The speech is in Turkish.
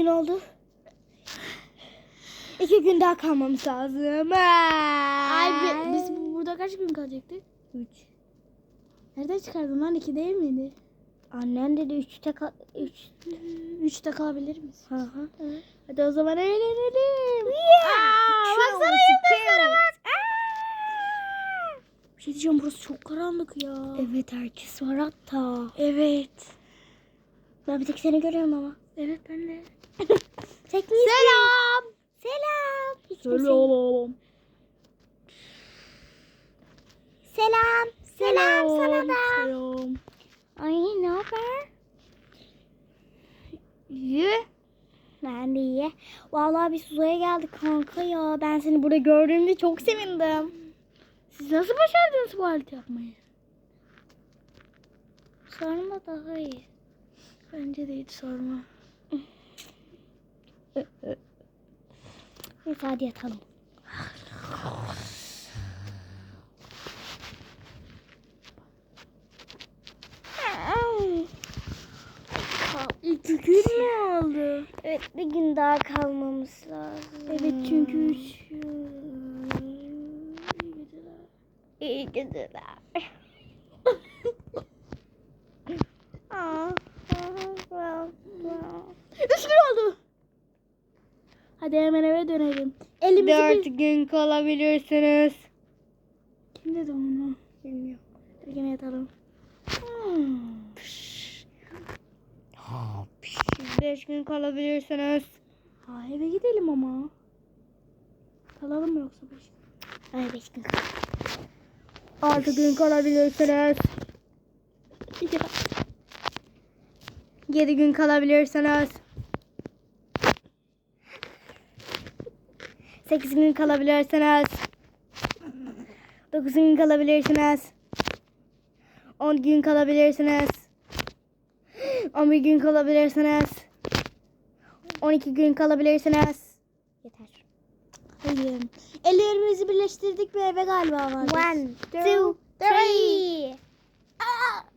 oldu. İki gün daha kalmamız lazım. Ay bi- biz burada kaç gün kalacaktık? Üç. Nereden çıkardın lan? İki değil miydi? Annen dedi üçte kal... Üç. Üçte kalabilir miyiz? Hı hı. Hadi o zaman eğlenelim. Aa, baksana yıldızlara bak. Bir şey diyeceğim burası çok karanlık ya. Evet herkes var hatta. Evet. Ben bir tek seni görüyorum ama. Evet ben de. Tekniği Selam. Selam. Selam. Selam. Selam sana da. Selam. Ay ne haber? İyi. Ben de iyi. Vallahi biz uzaya geldik kanka ya. Ben seni burada gördüğümde çok sevindim. Siz nasıl başardınız bu aleti yapmayı? Sorma daha iyi. Bence de hiç sorma. Neyse hadi yatalım. İki gün mü oldu? Evet bir gün daha kalmamız lazım. Evet çünkü üç İyi geceler. İyi geceler. Aa, Üç gün oldu. Hadi hemen eve dönelim. Elimizi Dört bir... gün kalabilirsiniz. Kim dedi onu? Bilmiyorum. Hadi gene yatalım. Beş gün kalabilirsiniz. Ha eve gidelim ama. Kalalım mı yoksa beş gün? Ay beş gün. Altı gün kalabilirsiniz. Yedi gün kalabilirsiniz. Sekiz gün kalabilirsiniz. Dokuz gün kalabilirsiniz. On gün kalabilirsiniz. On bir gün kalabilirsiniz. On iki gün kalabilirsiniz. Yeter. Hayır. Ellerimizi birleştirdik ve eve galiba vardık. One, two, three. Aa!